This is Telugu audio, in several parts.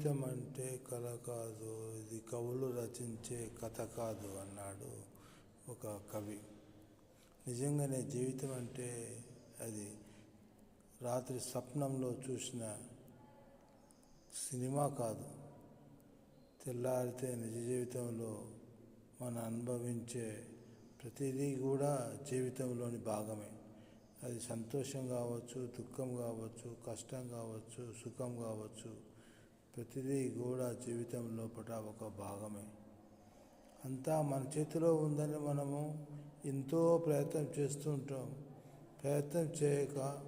జీవితం అంటే కళ కాదు ఇది కవులు రచించే కథ కాదు అన్నాడు ఒక కవి. నిజంగానే జీవితం అంటే అది రాత్రి స్వప్నంలో చూసిన సినిమా కాదు. తెల్లారితే నిజ జీవితంలో మనం అనుభవించే ప్రతిదీ కూడా జీవితంలోని భాగమే. అది సంతోషం కావచ్చు దుఃఖం కావచ్చు కష్టం కావచ్చు సుఖం కావచ్చు ప్రతిదీ కూడా జీవితం లోపల ఒక భాగమే. అంతా మన చేతిలో ఉందని మనము ఎంతో ప్రయత్నం చేస్తూ ఉంటాం. ప్రయత్నం చేయక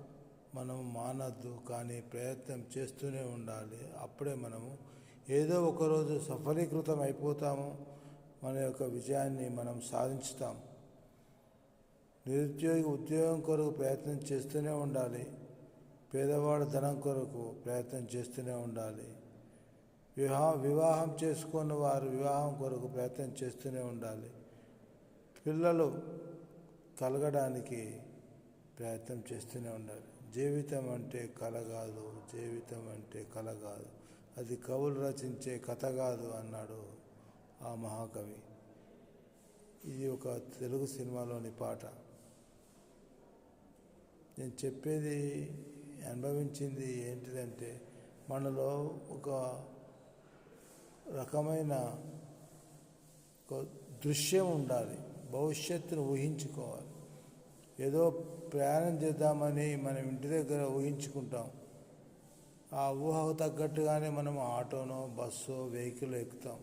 మనం మానద్దు కానీ ప్రయత్నం చేస్తూనే ఉండాలి. అప్పుడే మనము ఏదో ఒకరోజు సఫలీకృతం అయిపోతాము. మన యొక్క విజయాన్ని మనం సాధించుతాం. నిరుద్యోగి ఉద్యోగం కొరకు ప్రయత్నం చేస్తూనే ఉండాలి. పేదవాడు ధనం కొరకు ప్రయత్నం చేస్తూనే ఉండాలి. వివాహం వివాహం చేసుకున్న వారు వివాహం కొరకు ప్రయత్నం చేస్తూనే ఉండాలి. పిల్లలు కలగడానికి ప్రయత్నం చేస్తూనే ఉండాలి. జీవితం అంటే కళ కాదు జీవితం అంటే కళ కాదు. అది కవులు రచించే కథ కాదు అన్నాడు ఆ మహాకవి. ఇది ఒక తెలుగు సినిమాలోని పాట. నేను చెప్పేది అనుభవించింది ఏంటిదంటే మనలో ఒక రకమైన ఒక దృశ్యం ఉండాలి. భవిష్యత్తును ఊహించుకోవాలి. ఏదో ప్రయాణం చేద్దామని మనం ఇంటి దగ్గర ఊహించుకుంటాం. ఆ ఊహకు తగ్గట్టుగానే మనం ఆటోనో బస్సు వెహికల్ ఎక్కుతాం.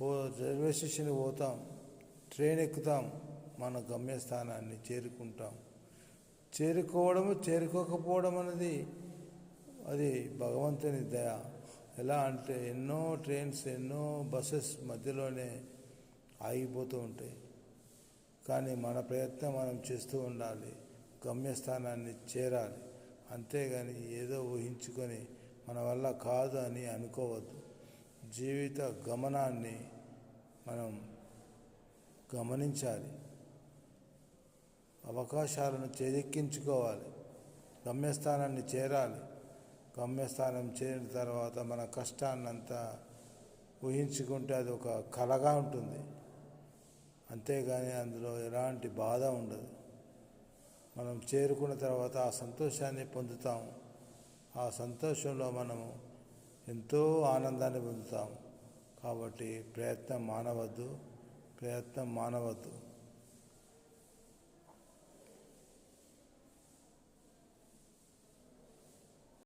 పో రైల్వే స్టేషన్కి పోతాం. ట్రైన్ ఎక్కుతాం. మన గమ్యస్థానాన్ని చేరుకుంటాం. చేరుకోవడము చేరుకోకపోవడం అనేది అది భగవంతుని దయ. ఎలా అంటే ఎన్నో ట్రైన్స్ ఎన్నో బస్సెస్ మధ్యలోనే ఆగిపోతూ ఉంటాయి. కానీ మన ప్రయత్నం మనం చేస్తూ ఉండాలి. గమ్యస్థానాన్ని చేరాలి. అంతేగాని ఏదో ఊహించుకొని మన వల్ల కాదు అని అనుకోవద్దు. జీవిత గమనాన్ని మనం గమనించాలి. అవకాశాలను చేదెక్కించుకోవాలి గమ్యస్థానాన్ని చేరాలి. గమ్యస్థానం చేరిన తర్వాత మన కష్టాన్నంతా ఊహించుకుంటే అది ఒక కలగా ఉంటుంది. అంతేగాని అందులో ఎలాంటి బాధ ఉండదు. మనం చేరుకున్న తర్వాత ఆ సంతోషాన్ని పొందుతాము ఆ సంతోషంలో మనము ఎంతో ఆనందాన్ని పొందుతాము కాబట్టి ప్రయత్నం మానవద్దు ప్రయత్నం మానవద్దు.